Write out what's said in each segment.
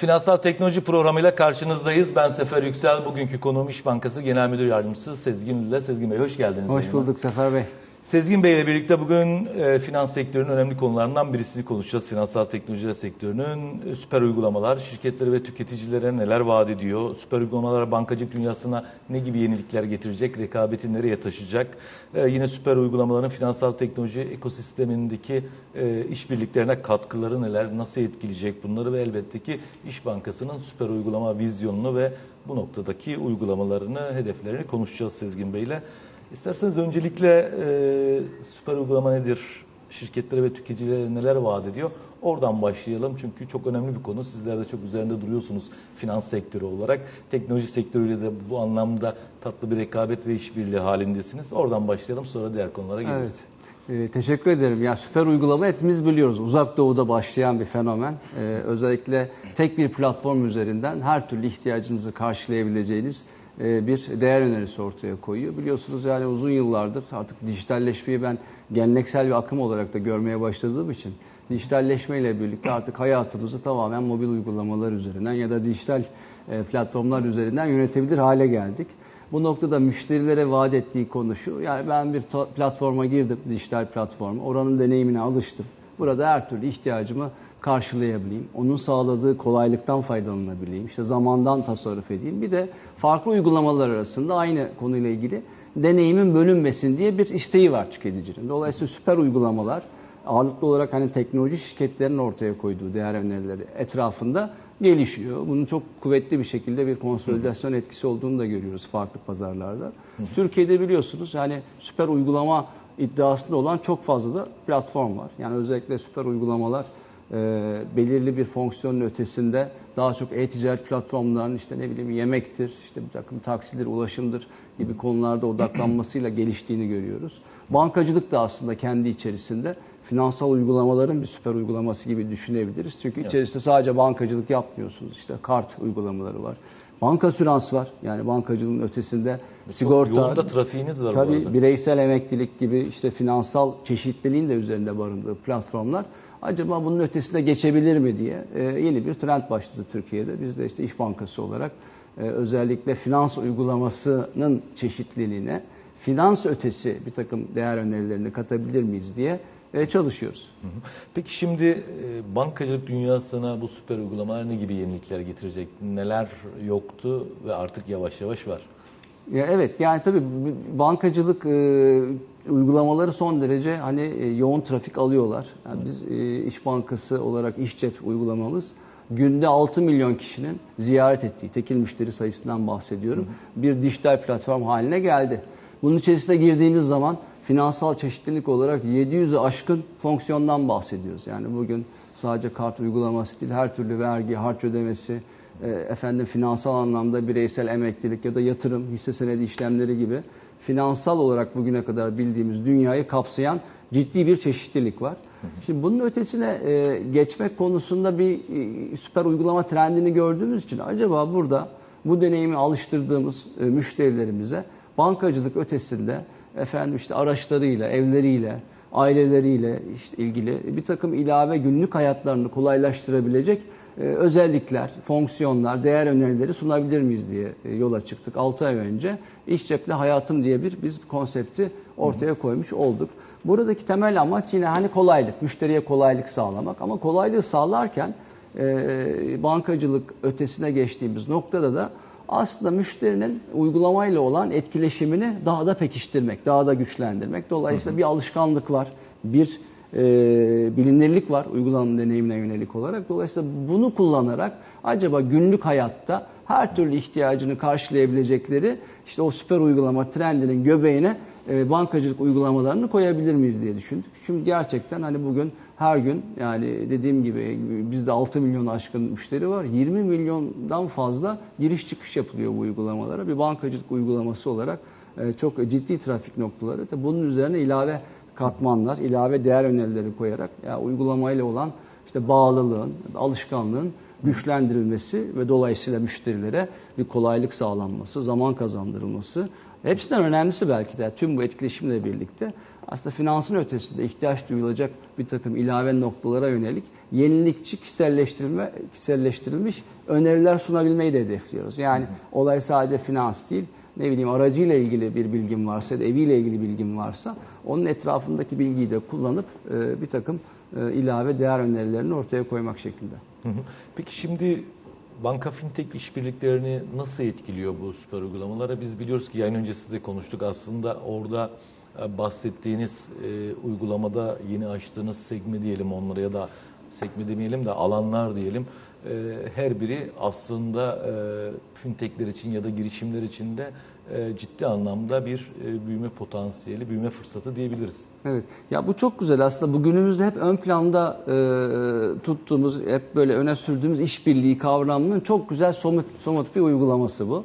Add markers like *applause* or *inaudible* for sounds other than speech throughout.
Finansal Teknoloji programıyla karşınızdayız. Ben Sefer Yüksel. Bugünkü konuğum İş Bankası Genel Müdür Yardımcısı Sezgin Lüle. Sezgin Bey hoş geldiniz. Hoş yayına. bulduk Sefer Bey. Sezgin Bey ile birlikte bugün e, finans sektörünün önemli konularından birisini konuşacağız. Finansal teknoloji sektörünün e, süper uygulamalar, şirketlere ve tüketicilere neler vaat ediyor? Süper uygulamalar bankacılık dünyasına ne gibi yenilikler getirecek? Rekabeti nereye taşıyacak? E, yine süper uygulamaların finansal teknoloji ekosistemindeki e, işbirliklerine katkıları neler? Nasıl etkileyecek bunları ve elbette ki İş Bankası'nın süper uygulama vizyonunu ve bu noktadaki uygulamalarını, hedeflerini konuşacağız Sezgin Bey ile. İsterseniz öncelikle e, süper uygulama nedir? Şirketlere ve tüketicilere neler vaat ediyor? Oradan başlayalım çünkü çok önemli bir konu. Sizler de çok üzerinde duruyorsunuz finans sektörü olarak. Teknoloji sektörüyle de bu anlamda tatlı bir rekabet ve işbirliği halindesiniz. Oradan başlayalım sonra diğer konulara geliriz. Evet. Ee, teşekkür ederim. Ya süper uygulama hepimiz biliyoruz. Uzak Doğu'da başlayan bir fenomen. Ee, özellikle tek bir platform üzerinden her türlü ihtiyacınızı karşılayabileceğiniz bir değer önerisi ortaya koyuyor. Biliyorsunuz yani uzun yıllardır artık dijitalleşmeyi ben geleneksel bir akım olarak da görmeye başladığım için dijitalleşme ile birlikte artık hayatımızı tamamen mobil uygulamalar üzerinden ya da dijital e, platformlar üzerinden yönetebilir hale geldik. Bu noktada müşterilere vaat ettiği konu şu. Yani ben bir platforma girdim, dijital platforma. Oranın deneyimine alıştım. Burada her türlü ihtiyacımı karşılayabileyim. Onun sağladığı kolaylıktan faydalanabileyim. İşte zamandan tasarruf edeyim. Bir de farklı uygulamalar arasında aynı konuyla ilgili deneyimin bölünmesin diye bir isteği var tüketicinin. Dolayısıyla süper uygulamalar ağırlıklı olarak hani teknoloji şirketlerinin ortaya koyduğu değer önerileri etrafında gelişiyor. Bunun çok kuvvetli bir şekilde bir konsolidasyon etkisi olduğunu da görüyoruz farklı pazarlarda. Türkiye'de biliyorsunuz yani süper uygulama iddiasında olan çok fazla da platform var. Yani özellikle süper uygulamalar e, belirli bir fonksiyonun ötesinde daha çok e-ticaret platformlarının işte ne bileyim yemektir, işte bir takım taksidir, ulaşımdır gibi konularda odaklanmasıyla geliştiğini görüyoruz. Bankacılık da aslında kendi içerisinde finansal uygulamaların bir süper uygulaması gibi düşünebiliriz. Çünkü içerisinde sadece bankacılık yapmıyorsunuz. İşte kart uygulamaları var. Banka sürans var. Yani bankacılığın ötesinde sigorta. Çok yoğun da trafiğiniz var bu Tabii arada. bireysel emeklilik gibi işte finansal çeşitliliğin de üzerinde barındığı platformlar acaba bunun ötesine geçebilir mi diye e, yeni bir trend başladı Türkiye'de. Biz de işte İş Bankası olarak e, özellikle finans uygulamasının çeşitliliğine finans ötesi bir takım değer önerilerini katabilir miyiz diye çalışıyoruz. Hı hı. Peki şimdi e, bankacılık dünyasına bu süper uygulamalar ne gibi yenilikler getirecek? Neler yoktu ve artık yavaş yavaş var? Ya evet yani tabii bankacılık e, uygulamaları son derece hani e, yoğun trafik alıyorlar. Yani biz e, İş Bankası olarak iş cep uygulamamız günde 6 milyon kişinin ziyaret ettiği tekil müşteri sayısından bahsediyorum. Bir dijital platform haline geldi. Bunun içerisine girdiğimiz zaman finansal çeşitlilik olarak 700'ü aşkın fonksiyondan bahsediyoruz. Yani bugün sadece kart uygulaması değil her türlü vergi, harç ödemesi, e, efendim finansal anlamda bireysel emeklilik ya da yatırım, hisse senedi işlemleri gibi finansal olarak bugüne kadar bildiğimiz dünyayı kapsayan ciddi bir çeşitlilik var. Şimdi bunun ötesine e, geçmek konusunda bir e, süper uygulama trendini gördüğümüz için acaba burada bu deneyimi alıştırdığımız müşterilerimize bankacılık ötesinde efendim işte araçlarıyla, evleriyle, aileleriyle işte ilgili bir takım ilave günlük hayatlarını kolaylaştırabilecek e, özellikler, fonksiyonlar, değer önerileri sunabilir miyiz diye e, yola çıktık 6 ay önce. İş cepli hayatım diye bir biz konsepti ortaya koymuş olduk. Buradaki temel amaç yine hani kolaylık, müşteriye kolaylık sağlamak ama kolaylığı sağlarken e, bankacılık ötesine geçtiğimiz noktada da aslında müşterinin uygulamayla olan etkileşimini daha da pekiştirmek, daha da güçlendirmek. Dolayısıyla bir alışkanlık var, bir e, bilinirlik var uygulama deneyimine yönelik olarak. Dolayısıyla bunu kullanarak acaba günlük hayatta her türlü ihtiyacını karşılayabilecekleri işte o süper uygulama trendinin göbeğine e, bankacılık uygulamalarını koyabilir miyiz diye düşündük. Çünkü gerçekten hani bugün her gün yani dediğim gibi bizde 6 milyon aşkın müşteri var. 20 milyondan fazla giriş çıkış yapılıyor bu uygulamalara. Bir bankacılık uygulaması olarak e, çok ciddi trafik noktaları. Da bunun üzerine ilave katmanlar, ilave değer önerileri koyarak ya uygulamayla olan işte bağlılığın, alışkanlığın güçlendirilmesi ve dolayısıyla müşterilere bir kolaylık sağlanması, zaman kazandırılması. Hepsinden önemlisi belki de tüm bu etkileşimle birlikte aslında finansın ötesinde ihtiyaç duyulacak bir takım ilave noktalara yönelik yenilikçi kişiselleştirilme, kişiselleştirilmiş öneriler sunabilmeyi de hedefliyoruz. Yani olay sadece finans değil, ne bileyim aracıyla ilgili bir bilgim varsa eviyle ilgili bilgim varsa onun etrafındaki bilgiyi de kullanıp e, bir takım e, ilave değer önerilerini ortaya koymak şeklinde. Hı hı. Peki şimdi banka fintech işbirliklerini nasıl etkiliyor bu süper uygulamalara? Biz biliyoruz ki yayın öncesi de konuştuk aslında orada bahsettiğiniz e, uygulamada yeni açtığınız sekme diyelim onlara ya da sekme demeyelim de alanlar diyelim. E, her biri aslında e, fintechler için ya da girişimler için de e, ciddi anlamda bir e, büyüme potansiyeli, büyüme fırsatı diyebiliriz. Evet. Ya bu çok güzel aslında. Bugünümüzde hep ön planda e, tuttuğumuz, hep böyle öne sürdüğümüz işbirliği kavramının çok güzel somut, somut bir uygulaması bu.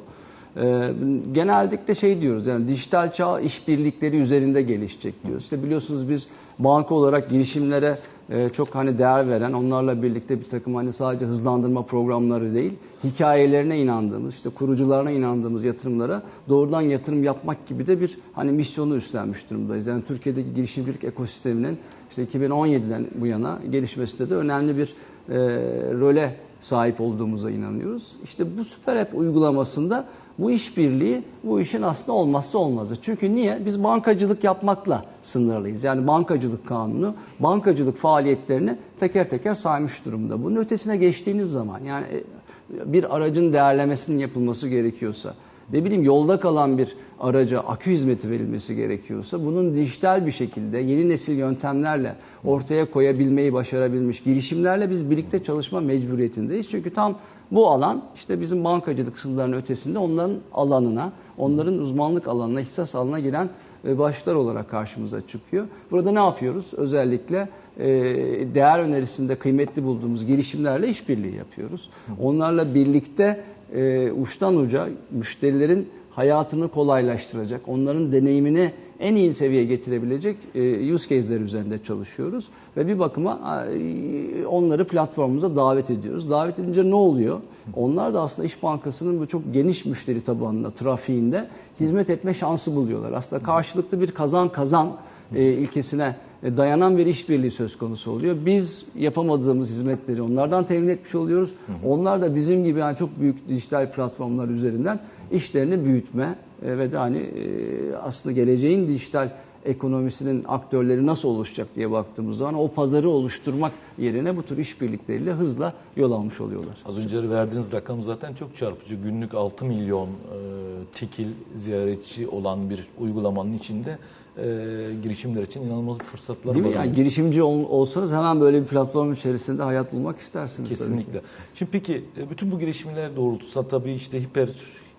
E, genellikle şey diyoruz yani dijital çağ işbirlikleri üzerinde gelişecek diyoruz. İşte biliyorsunuz biz banka olarak girişimlere e, çok hani değer veren, onlarla birlikte bir takım hani sadece hızlandırma programları değil, hikayelerine inandığımız, işte kurucularına inandığımız yatırımlara doğrudan yatırım yapmak gibi de bir hani misyonu üstlenmiş durumdayız. Yani Türkiye'deki girişimcilik ekosisteminin işte 2017'den bu yana gelişmesinde de önemli bir e, role sahip olduğumuza inanıyoruz. İşte bu süper app uygulamasında bu işbirliği bu işin aslında olmazsa olmazı. Çünkü niye? Biz bankacılık yapmakla sınırlıyız. Yani bankacılık kanunu bankacılık faaliyetlerini teker teker saymış durumda. Bunun ötesine geçtiğiniz zaman yani bir aracın değerlemesinin yapılması gerekiyorsa, ne bileyim yolda kalan bir araca akü hizmeti verilmesi gerekiyorsa bunun dijital bir şekilde yeni nesil yöntemlerle ortaya koyabilmeyi başarabilmiş girişimlerle biz birlikte çalışma mecburiyetindeyiz. Çünkü tam bu alan işte bizim bankacılık sınırlarının ötesinde onların alanına, onların uzmanlık alanına, ihsas alanına giren başlar olarak karşımıza çıkıyor. Burada ne yapıyoruz? Özellikle değer önerisinde kıymetli bulduğumuz girişimlerle işbirliği yapıyoruz. Onlarla birlikte uçtan uca müşterilerin hayatını kolaylaştıracak, onların deneyimini en iyi seviyeye getirebilecek use case'ler üzerinde çalışıyoruz. Ve bir bakıma onları platformumuza davet ediyoruz. Davet edince ne oluyor? Onlar da aslında İş Bankası'nın bu çok geniş müşteri tabanında, trafiğinde hizmet etme şansı buluyorlar. Aslında karşılıklı bir kazan kazan ilkesine dayanan bir işbirliği söz konusu oluyor. Biz yapamadığımız hizmetleri onlardan temin etmiş oluyoruz. Onlar da bizim gibi yani çok büyük dijital platformlar üzerinden işlerini büyütme ve de hani aslında geleceğin dijital ekonomisinin aktörleri nasıl oluşacak diye baktığımız zaman o pazarı oluşturmak yerine bu tür işbirlikleriyle hızla yol almış oluyorlar. Az önce verdiğiniz rakam zaten çok çarpıcı. Günlük 6 milyon e, tekil ziyaretçi olan bir uygulamanın içinde e, girişimler için inanılmaz fırsatlar Değil var. Yani girişimci ol, olsanız hemen böyle bir platform içerisinde hayat bulmak istersiniz. Kesinlikle. Şimdi peki bütün bu girişimler doğrultusunda tabii işte hiper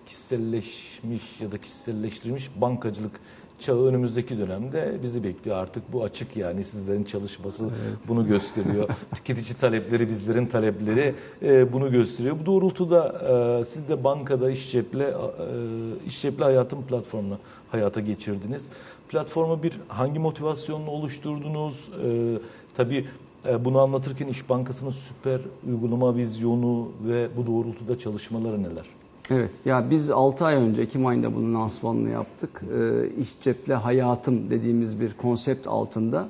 kişiselleşmiş ya da kişiselleştirilmiş bankacılık çağı önümüzdeki dönemde bizi bekliyor. Artık bu açık yani sizlerin çalışması evet. bunu gösteriyor. *laughs* Tüketici talepleri, bizlerin talepleri e, bunu gösteriyor. Bu doğrultuda e, siz de bankada işcepli, e, işcepli hayatın platformunu hayata geçirdiniz. Platformu bir hangi motivasyonla oluşturdunuz? E, tabii e, bunu anlatırken İş Bankası'nın süper uygulama vizyonu ve bu doğrultuda çalışmaları neler? Evet, ya biz 6 ay önce Ekim ayında bunun lansmanını yaptık. E, iş ceple hayatım dediğimiz bir konsept altında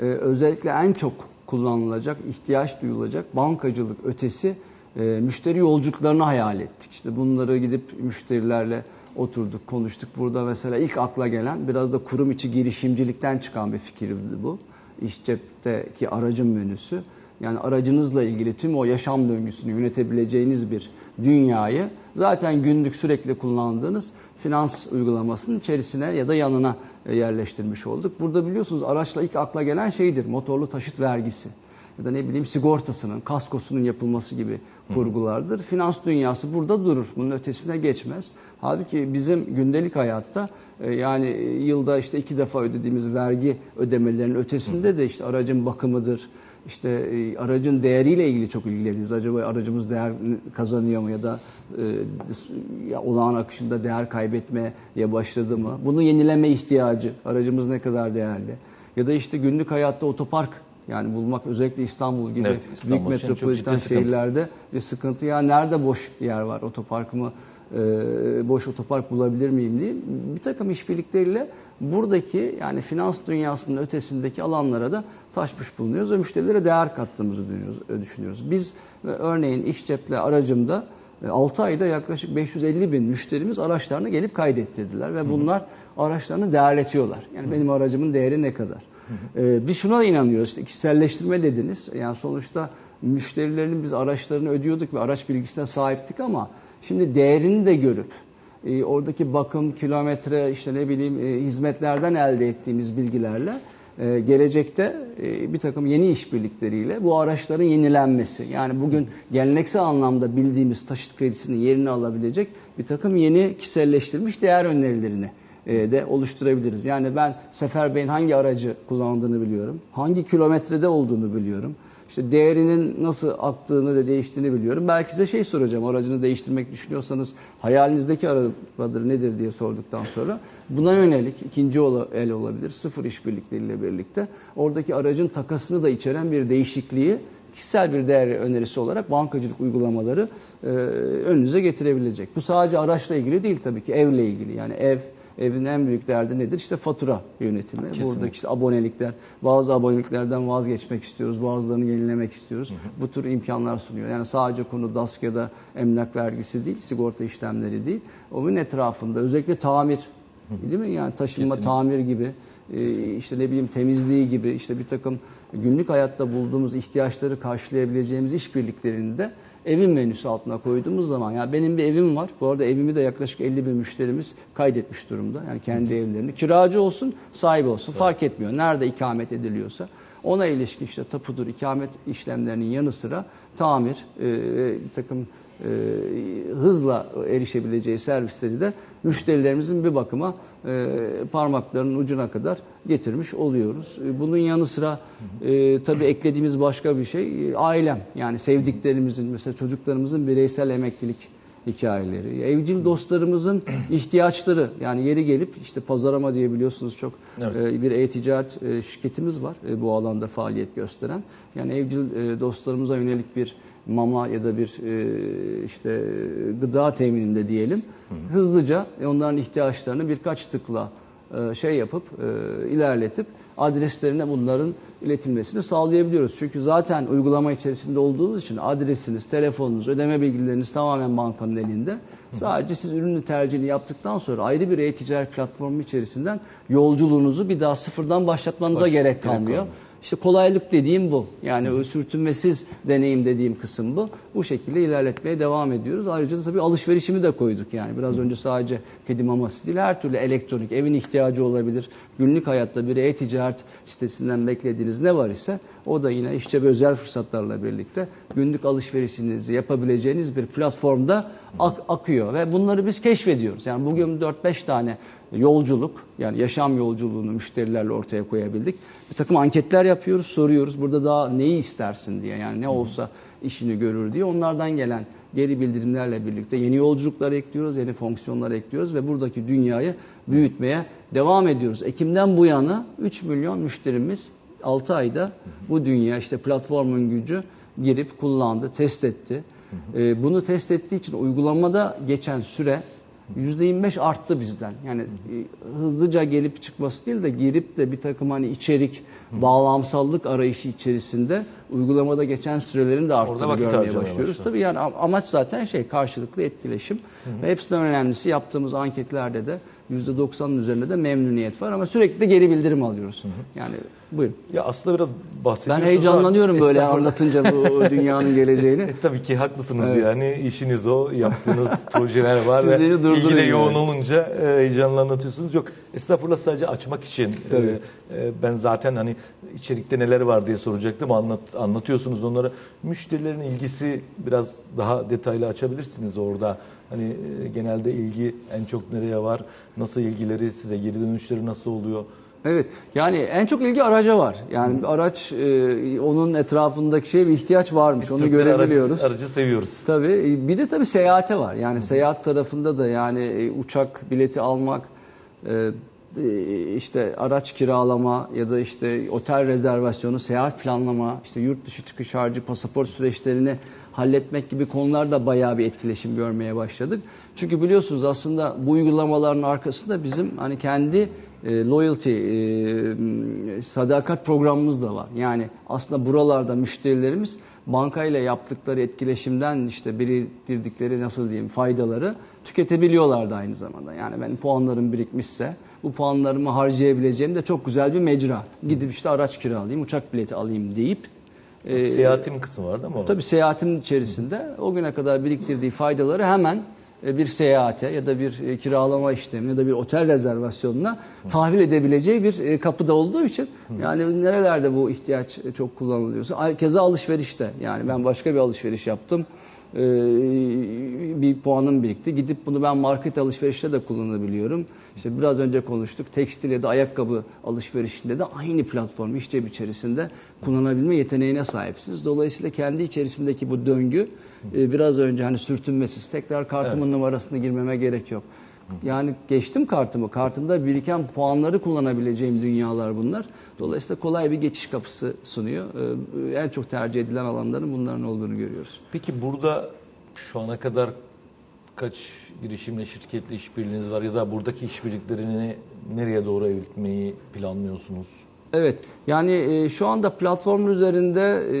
e, özellikle en çok kullanılacak, ihtiyaç duyulacak bankacılık ötesi e, müşteri yolculuklarını hayal ettik. İşte bunları gidip müşterilerle oturduk, konuştuk. Burada mesela ilk akla gelen biraz da kurum içi girişimcilikten çıkan bir fikirdi bu. İş cepteki aracın menüsü. Yani aracınızla ilgili tüm o yaşam döngüsünü yönetebileceğiniz bir dünyayı zaten günlük sürekli kullandığınız finans uygulamasının içerisine ya da yanına yerleştirmiş olduk. Burada biliyorsunuz araçla ilk akla gelen şeydir motorlu taşıt vergisi ya da ne bileyim sigortasının, kaskosunun yapılması gibi kurgulardır. Finans dünyası burada durur. Bunun ötesine geçmez. Halbuki bizim gündelik hayatta yani yılda işte iki defa ödediğimiz vergi ödemelerinin ötesinde de işte aracın bakımıdır, işte e, aracın değeriyle ilgili çok ilgileniyoruz. Acaba aracımız değer kazanıyor mu ya da e, ya olağan akışında değer kaybetmeye başladı mı? Bunu yenileme ihtiyacı, aracımız ne kadar değerli? Ya da işte günlük hayatta otopark Yani bulmak özellikle İstanbul gibi Evet, İstanbul büyük metropoliten ciddi sıkıntı. şehirlerde bir sıkıntı. Ya nerede boş yer var otoparkımı e, boş otopark bulabilir miyim diye bir takım işbirlikleriyle buradaki yani finans dünyasının ötesindeki alanlara da taşmış bulunuyoruz ve müşterilere değer kattığımızı düşünüyoruz- düşünüyoruz. Biz e, örneğin iş ceple aracımda 6 ayda yaklaşık 550 bin müşterimiz araçlarını gelip kaydettirdiler ve bunlar araçlarını değerletiyorlar. Yani benim aracımın değeri ne kadar? Ee, biz şuna da inanıyoruz. İşte kişiselleştirme dediniz. Yani sonuçta müşterilerin biz araçlarını ödüyorduk ve araç bilgisine sahiptik ama şimdi değerini de görüp e, oradaki bakım, kilometre, işte ne bileyim e, hizmetlerden elde ettiğimiz bilgilerle e, gelecekte e, bir takım yeni işbirlikleriyle bu araçların yenilenmesi yani bugün geleneksel anlamda bildiğimiz taşıt kredisinin yerini alabilecek bir takım yeni kişiselleştirilmiş değer önerilerini de oluşturabiliriz. Yani ben Sefer Bey'in hangi aracı kullandığını biliyorum. Hangi kilometrede olduğunu biliyorum. İşte değerinin nasıl aktığını ve değiştiğini biliyorum. Belki size şey soracağım. Aracını değiştirmek düşünüyorsanız hayalinizdeki arabadır nedir diye sorduktan sonra buna yönelik ikinci el olabilir. Sıfır işbirlikleriyle birlikte oradaki aracın takasını da içeren bir değişikliği kişisel bir değer önerisi olarak bankacılık uygulamaları e, önünüze getirebilecek. Bu sadece araçla ilgili değil tabii ki evle ilgili. Yani ev Evin en büyük derdi nedir? İşte fatura yönetimi. Buradaki işte abonelikler. Bazı aboneliklerden vazgeçmek istiyoruz. Bazılarını yenilemek istiyoruz. Bu tür imkanlar sunuyor. Yani sadece konu DASK ya da emlak vergisi değil, sigorta işlemleri değil. Onun etrafında özellikle tamir değil mi? Yani taşınma, Kesinlikle. tamir gibi e, işte ne bileyim temizliği gibi işte bir takım günlük hayatta bulduğumuz ihtiyaçları karşılayabileceğimiz işbirliklerini de evin menüsü altına koyduğumuz zaman yani benim bir evim var. Bu arada evimi de yaklaşık 50 bin müşterimiz kaydetmiş durumda. Yani kendi evlerini. Kiracı olsun, sahibi olsun fark etmiyor. Nerede ikamet ediliyorsa ona ilişkin işte tapudur, ikamet işlemlerinin yanı sıra tamir, e, bir takım e, hızla erişebileceği servisleri de müşterilerimizin bir bakıma e, parmaklarının ucuna kadar getirmiş oluyoruz. E, bunun yanı sıra e, tabii eklediğimiz başka bir şey e, ailem yani sevdiklerimizin mesela çocuklarımızın bireysel emeklilik hikayeleri, evcil dostlarımızın ihtiyaçları yani yeri gelip işte pazarama diye biliyorsunuz çok Evet. e, bir e-ticaret e, şirketimiz var e, bu alanda faaliyet gösteren. Yani evcil dostlarımıza yönelik bir mama ya da bir işte gıda temininde diyelim. Hızlıca onların ihtiyaçlarını birkaç tıkla şey yapıp ilerletip adreslerine bunların iletilmesini sağlayabiliyoruz. Çünkü zaten uygulama içerisinde olduğunuz için adresiniz, telefonunuz, ödeme bilgileriniz tamamen bankanın elinde. Sadece siz ürünü tercihini yaptıktan sonra ayrı bir e-ticaret platformu içerisinden yolculuğunuzu bir daha sıfırdan başlatmanıza Baş- gerek gerek kalmıyor. İşte kolaylık dediğim bu. Yani o sürtünmesiz deneyim dediğim kısım bu. Bu şekilde ilerletmeye devam ediyoruz. Ayrıca da tabii alışverişimi de koyduk yani. Biraz önce sadece kedi maması değil her türlü elektronik, evin ihtiyacı olabilir. Günlük hayatta bir e-ticaret sitesinden beklediğiniz ne var ise o da yine işçe ve özel fırsatlarla birlikte günlük alışverişinizi yapabileceğiniz bir platformda ak- akıyor ve bunları biz keşfediyoruz. Yani bugün 4-5 tane yolculuk yani yaşam yolculuğunu müşterilerle ortaya koyabildik. Bir takım anketler yapıyoruz, soruyoruz. Burada daha neyi istersin diye yani ne olsa işini görür diye. Onlardan gelen geri bildirimlerle birlikte yeni yolculuklar ekliyoruz, yeni fonksiyonlar ekliyoruz ve buradaki dünyayı büyütmeye devam ediyoruz. Ekim'den bu yana 3 milyon müşterimiz 6 ayda bu dünya işte platformun gücü girip kullandı, test etti. Ee, bunu test ettiği için uygulamada geçen süre %25 arttı bizden. Yani e, hızlıca gelip çıkması değil de girip de bir takım hani içerik, bağlamsallık arayışı içerisinde uygulamada geçen sürelerin de arttığını vakit görmeye harcamaya başlıyoruz. başladı. Tabii yani am- amaç zaten şey karşılıklı etkileşim. Ve hepsinden önemlisi yaptığımız anketlerde de %90'ın üzerinde de memnuniyet var ama sürekli de geri bildirim alıyoruz. Yani buyurun. Ya aslında biraz Ben bahsediyorsunuz heyecanlanıyorum ama- böyle anlatınca bu *laughs* dünyanın geleceğini. E, tabii ki haklısınız Evet. yani işiniz o yaptığınız *laughs* projeler var ve durdurun ilgi de yani. yoğun olunca e, heyecanla anlatıyorsunuz. Yok estağfurullah sadece açmak için. Tabii. E, e, ben zaten hani içerikte neler var diye soracaktım anlat, anlatıyorsunuz onları. Müşterilerin ilgisi biraz daha detaylı açabilirsiniz orada. Hani e, genelde ilgi en çok nereye var? Nasıl ilgileri size geri dönüşleri nasıl oluyor? Evet. Yani en çok ilgi araca var. Yani bir araç e, onun etrafındaki şeye bir ihtiyaç varmış. Onu Türkler görebiliyoruz. Aracı, aracı seviyoruz. Tabii. Bir de tabii seyahate var. Yani seyahat tarafında da yani e, uçak bileti almak, e, e, işte araç kiralama ya da işte otel rezervasyonu, seyahat planlama, işte yurt dışı çıkış harcı, pasaport süreçlerini halletmek gibi konularda bayağı bir etkileşim görmeye başladık. Çünkü biliyorsunuz aslında bu uygulamaların arkasında bizim hani kendi e, loyalty, e, sadakat programımız da var. Yani aslında buralarda müşterilerimiz bankayla yaptıkları etkileşimden işte biriktirdikleri nasıl diyeyim faydaları tüketebiliyorlardı aynı zamanda. Yani benim puanlarım birikmişse bu puanlarımı harcayabileceğim de çok güzel bir mecra. Gidip işte araç kiralayayım, uçak bileti alayım deyip e, Seyahatin kısmı var değil mi? Tabii seyahatin içerisinde. O güne kadar biriktirdiği faydaları hemen e, bir seyahate ya da bir e, kiralama işlemine ya da bir otel rezervasyonuna tahvil edebileceği bir e, kapıda olduğu için yani nerelerde bu ihtiyaç çok kullanılıyorsa keza alışverişte. Yani ben başka bir alışveriş yaptım e, bir puanım birikti. Gidip bunu ben market alışverişte de kullanabiliyorum. İşte biraz önce konuştuk. Tekstil ya da ayakkabı alışverişinde de aynı platform işçi içerisinde kullanabilme yeteneğine sahipsiniz. Dolayısıyla kendi içerisindeki bu döngü e, biraz önce hani sürtünmesiz tekrar kartımın numarasını girmeme gerek yok. Yani geçtim kartımı. Kartımda biriken puanları kullanabileceğim dünyalar bunlar. Dolayısıyla kolay bir geçiş kapısı sunuyor. Ee, En çok tercih edilen alanların bunların olduğunu görüyoruz. Peki burada şu ana kadar kaç girişimle, şirketle işbirliğiniz var ya da buradaki işbirliklerini nereye doğru evritmeyi planlıyorsunuz? Evet. Yani e, şu anda platformun üzerinde e,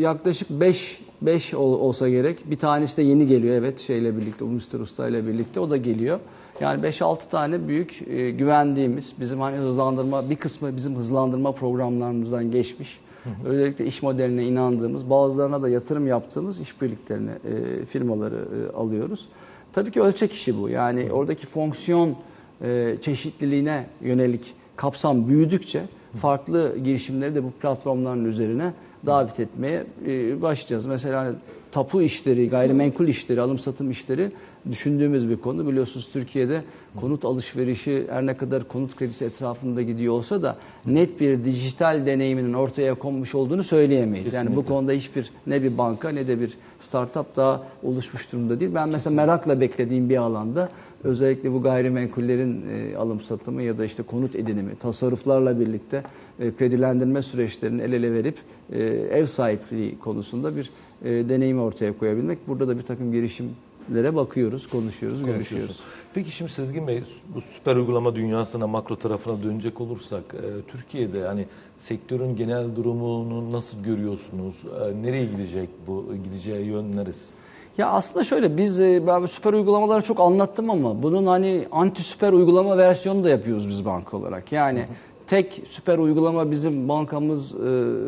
yaklaşık 5 5 olsa gerek. Bir tanesi de yeni geliyor evet şeyle birlikte, Mr. Usta ile birlikte o da geliyor. Yani 5-6 tane büyük e, güvendiğimiz, bizim hani hızlandırma, bir kısmı bizim hızlandırma programlarımızdan geçmiş. Özellikle iş modeline inandığımız, bazılarına da yatırım yaptığımız işbirliklerine e, firmaları e, alıyoruz. Tabii ki ölçek işi bu. Yani oradaki fonksiyon e, çeşitliliğine yönelik kapsam büyüdükçe farklı girişimleri de bu platformların üzerine davet etmeye e, başlayacağız. Mesela hani tapu işleri, gayrimenkul işleri, alım satım işleri düşündüğümüz bir konu. Biliyorsunuz Türkiye'de konut alışverişi her ne kadar konut kredisi etrafında gidiyor olsa da net bir dijital deneyiminin ortaya konmuş olduğunu söyleyemeyiz. Yani bu Kesinlikle. konuda hiçbir ne bir banka ne de bir startup daha oluşmuş durumda değil. Ben mesela merakla beklediğim bir alanda özellikle bu gayrimenkullerin e, alım satımı ya da işte konut edinimi, tasarruflarla birlikte e, kredilendirme süreçlerini el ele verip e, ev sahipliği konusunda bir e, deneyim ortaya koyabilmek. Burada da bir takım girişimlere bakıyoruz, konuşuyoruz, görüşüyoruz. Peki şimdi Sezgin Bey bu süper uygulama dünyasına makro tarafına dönecek olursak e, Türkiye'de hani sektörün genel durumunu nasıl görüyorsunuz? E, nereye gidecek bu? Gideceği yön neresi? Ya aslında şöyle biz e, ben süper uygulamaları çok anlattım ama bunun hani anti süper uygulama versiyonu da yapıyoruz biz banka olarak. Yani tek süper uygulama bizim bankamız e,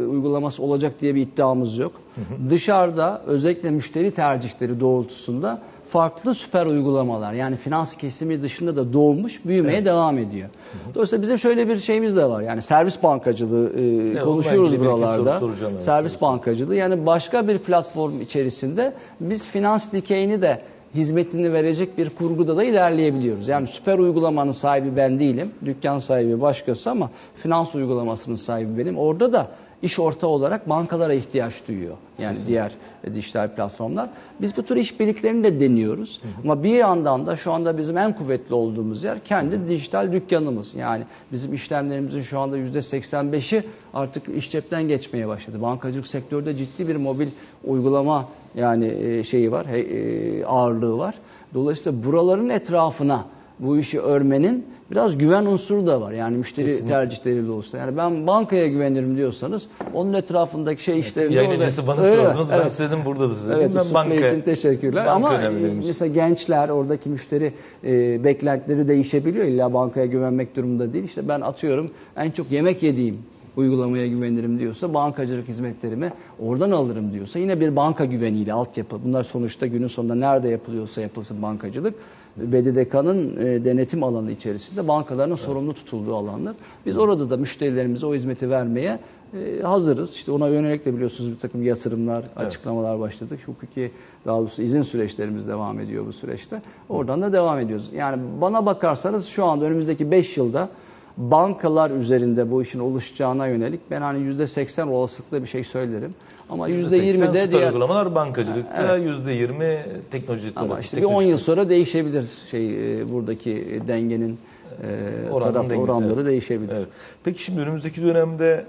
uygulaması olacak diye bir iddiamız yok. Dışarıda özellikle müşteri tercihleri doğrultusunda farklı süper uygulamalar yani finans kesimi dışında da doğmuş büyümeye devam ediyor. Dolayısıyla bizim şöyle bir şeyimiz de var. Yani servis bankacılığı e, onunla konuşuyoruz soru buralarda. soracağım evet. Servis bankacılığı yani başka bir platform içerisinde biz finans dikeyini de hizmetini verecek bir kurguda da ilerleyebiliyoruz. Yani süper uygulamanın sahibi ben değilim. Dükkan sahibi başkası ama finans uygulamasının sahibi benim. Orada da iş ortağı olarak bankalara ihtiyaç duyuyor. Yani diğer e, dijital platformlar. Biz bu tür işbirliklerini de deniyoruz. Ama bir yandan da şu anda bizim en kuvvetli olduğumuz yer kendi dijital dükkanımız. Yani bizim işlemlerimizin şu anda %85'i artık iş cepten geçmeye başladı. Bankacılık sektörde ciddi bir mobil uygulama yani e, şeyi var, e, ağırlığı var. Dolayısıyla buraların etrafına bu işi örmenin biraz güven unsuru da var. Yani müşteri Kesinlikle. tercihleriyle olsa. Yani ben bankaya güvenirim diyorsanız onun etrafındaki şey işlerini Yayın öncesi bana Öyle sordunuz. Ben Evet. size dedim burada da söyleyeyim. Evet, ben ben banka, için teşekkürler. banka Ama önemliymiş. e, mesela gençler oradaki müşteri e, beklentileri değişebiliyor. İlla bankaya güvenmek durumunda değil. İşte ben atıyorum en çok yemek yediğim uygulamaya güvenirim diyorsa bankacılık hizmetlerimi oradan alırım diyorsa yine bir banka güveniyle altyapı. Bunlar sonuçta günün sonunda nerede yapılıyorsa yapılsın bankacılık. BDDK'nın e, denetim alanı içerisinde bankaların sorumlu tutulduğu alanlar. Biz orada da müşterilerimize o hizmeti vermeye e, hazırız. İşte ona yönelik de biliyorsunuz bir takım yatırımlar, açıklamalar başladık. Hukuki daha doğrusu izin süreçlerimiz devam ediyor bu süreçte. Oradan da devam ediyoruz. Yani bana bakarsanız şu anda önümüzdeki 5 yılda bankalar üzerinde bu işin oluşacağına yönelik ben hani %80 olasılıkla bir şey söylerim. Ama %20 %80 de diğer uygulamalar bankacılıkta, Evet. %20 teknoloji ama işte bir 10 yıl sonra değişebilir şey e, buradaki dengenin e, Oranın taraf dengesi, oranları değişebilir. Evet. Peki şimdi önümüzdeki dönemde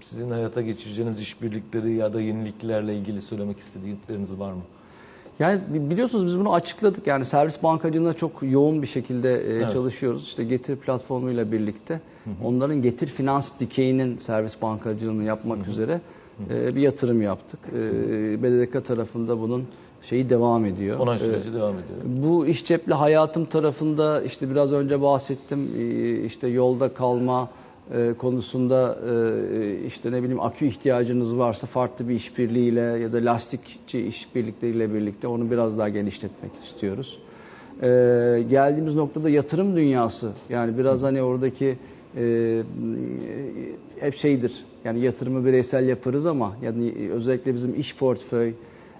sizin hayata geçireceğiniz işbirlikleri ya da yeniliklerle ilgili söylemek istedikleriniz var mı? Yani bi- biliyorsunuz biz bunu açıkladık. Yani servis bankacılığında çok yoğun bir şekilde e, Evet. çalışıyoruz. İşte Getir platformuyla birlikte onların Getir finans dikeyinin servis bankacılığını yapmak üzere e, bir yatırım yaptık. E, BDDK tarafında bunun şeyi devam ediyor. Onay E, süreci devam ediyor. bu iş cepli hayatım tarafında işte biraz önce bahsettim e, işte yolda kalma e, konusunda e, işte ne bileyim akü ihtiyacınız varsa farklı bir işbirliğiyle ya da lastikçi işbirlikleriyle birlikte onu biraz daha genişletmek istiyoruz. E, geldiğimiz noktada yatırım dünyası yani biraz hani oradaki e, hep şeydir yani yatırımı bireysel yaparız ama yani özellikle bizim iş portföy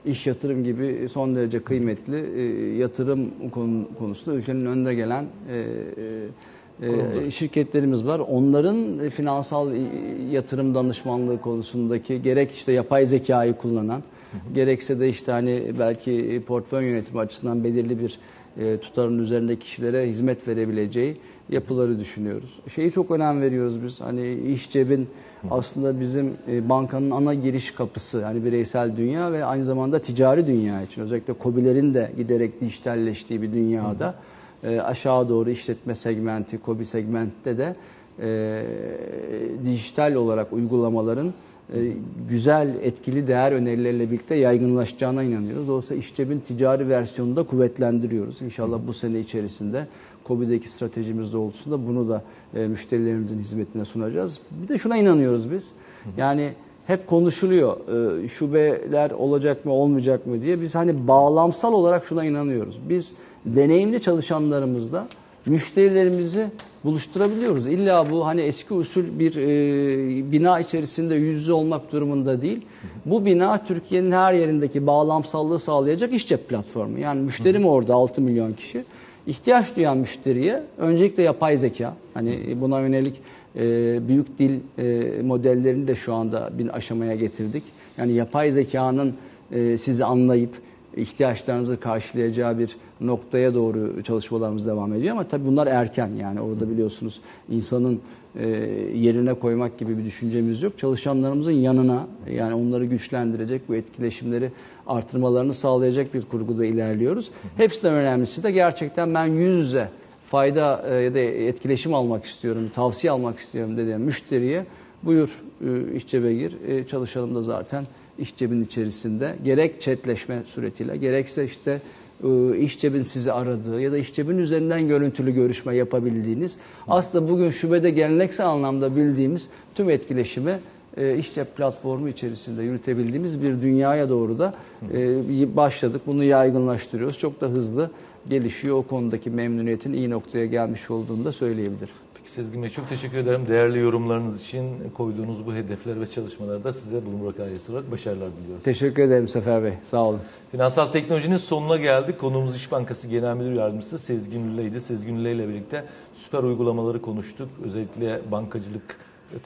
iş yatırım gibi son derece kıymetli e, yatırım konu- konusunda ülkenin önde gelen e, e, Kurumlar. şirketlerimiz var. Onların e, finansal e, yatırım danışmanlığı konusundaki gerek işte yapay zekayı kullanan gerekse de işte hani belki portföy yönetimi açısından belirli bir e, tutarın üzerinde kişilere hizmet verebileceği yapıları düşünüyoruz. Şeyi çok önem veriyoruz biz. Hani iş cebin aslında bizim e, bankanın ana giriş kapısı. Yani bireysel dünya ve aynı zamanda ticari dünya için. Özellikle KOBİ'lerin de giderek dijitalleştiği bir dünyada e, aşağı doğru işletme segmenti, KOBİ segmentte de e, dijital olarak uygulamaların e, güzel, etkili değer önerileriyle birlikte yaygınlaşacağına inanıyoruz. Dolayısıyla iş cebin ticari versiyonunu da kuvvetlendiriyoruz. İnşallah bu sene içerisinde KOBİ'deki stratejimiz doğrultusunda bunu da e, müşterilerimizin hizmetine sunacağız. Bir de şuna inanıyoruz biz. Yani hep konuşuluyor e, şubeler olacak mı olmayacak mı diye. Biz hani bağlamsal olarak şuna inanıyoruz. Biz deneyimli çalışanlarımızla müşterilerimizi buluşturabiliyoruz. İlla bu hani eski usul bir e, bina içerisinde yüz yüze olmak durumunda değil. Bu bina Türkiye'nin her yerindeki bağlamsallığı sağlayacak iş cep platformu. Yani müşterim orada 6 milyon kişi. İhtiyaç duyan müşteriye öncelikle yapay zeka, hani buna yönelik e, büyük dil e, modellerini de şu anda bir aşamaya getirdik. Yani yapay zekanın e, sizi anlayıp ihtiyaçlarınızı karşılayacağı bir noktaya doğru çalışmalarımız devam ediyor ama tabii bunlar erken yani orada biliyorsunuz insanın e, yerine koymak gibi bir düşüncemiz yok. Çalışanlarımızın yanına yani onları güçlendirecek bu etkileşimleri artırmalarını sağlayacak bir kurguda ilerliyoruz. Hepsinden önemlisi de gerçekten ben yüz yüze fayda e, ya da etkileşim almak istiyorum, tavsiye almak istiyorum dediğim müşteriye buyur e, iş cebe gir, e, çalışalım da zaten iş cebin içerisinde gerek chatleşme suretiyle gerekse işte e, iş cebin sizi aradığı ya da iş cebin üzerinden görüntülü görüşme yapabildiğiniz aslında bugün şubede geleneksel anlamda bildiğimiz tüm etkileşimi e, iş cep platformu içerisinde yürütebildiğimiz bir dünyaya doğru da e, başladık. Bunu yaygınlaştırıyoruz. Çok da hızlı gelişiyor. O konudaki memnuniyetin iyi noktaya gelmiş olduğunu da söyleyebilirim. Sezgin Bey çok teşekkür ederim. Değerli yorumlarınız için koyduğunuz bu hedefler ve çalışmalarda size Bloomberg ailesi olarak başarılar diliyoruz. Teşekkür ederim Sefer Bey. Sağ olun. Finansal teknolojinin sonuna geldik. Konuğumuz İş Bankası Genel Müdür Yardımcısı Sezgin Ülle'ydi. Sezgin Ülle ile birlikte süper uygulamaları konuştuk. Özellikle bankacılık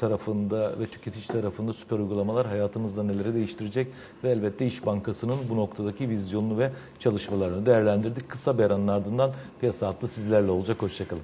tarafında ve tüketici tarafında süper uygulamalar hayatımızda neleri değiştirecek ve elbette İş Bankası'nın bu noktadaki vizyonunu ve çalışmalarını değerlendirdik. Kısa bir aranın ardından piyasa hattı sizlerle olacak. Hoşçakalın.